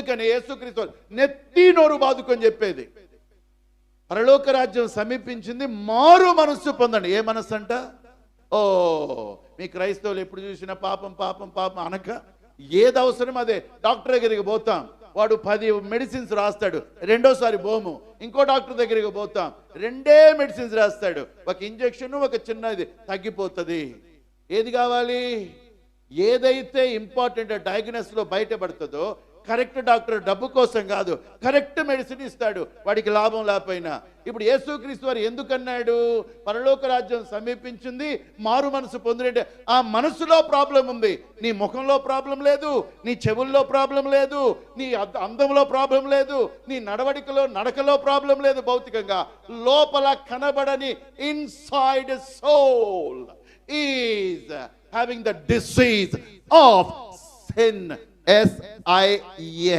అందుకని యేసుక్రీస్తు నెత్తి నోరు బాదుకొని చెప్పేది. పరలోక రాజ్యం సమీపించింది మారు మనస్సు పొందండి. ఏ మనస్సు అంట ఓ మీ క్రైస్తవులు ఎప్పుడు చూసినా పాపం పాపం పాపం అనక ఏది అవసరం అదే. డాక్టర్ దగ్గరికి పోతాం. వాడు పది మెడిసిన్స్ రాస్తాడు. రెండోసారి బోము. ఇంకో డాక్టర్ దగ్గరికి పోతాం. రెండే మెడిసిన్స్ రాస్తాడు. ఒక ఇంజెక్షన్ ఒక చిన్నది తగ్గిపోతుంది. ఏది కావాలి? ఏదైతే ఇంపార్టెంట్ డయాగ్నోస్లో బయటపడుతుందో కరెక్ట్ డాక్టర్ డబ్బు కోసం కాదు కరెక్ట్ మెడిసిన్ ఇస్తాడు. వాడికి లాభం లేకపోయినా. ఇప్పుడు యేసుక్రీస్తు వారు ఎందుకన్నాడు? పరలోక రాజ్యం సమీపించింది మారు మనసు పొందినట్టే. ఆ మనసులో ప్రాబ్లం ఉంది. నీ ముఖంలో ప్రాబ్లం లేదు నీ చెవుల్లో ప్రాబ్లం లేదు నీ అద్ద- అందంలో ప్రాబ్లం లేదు నీ నడవడికలో నడకలో ప్రాబ్లం లేదు భౌతికంగా. లోపల కనబడని inside soul is having the disease of sin. S I E M.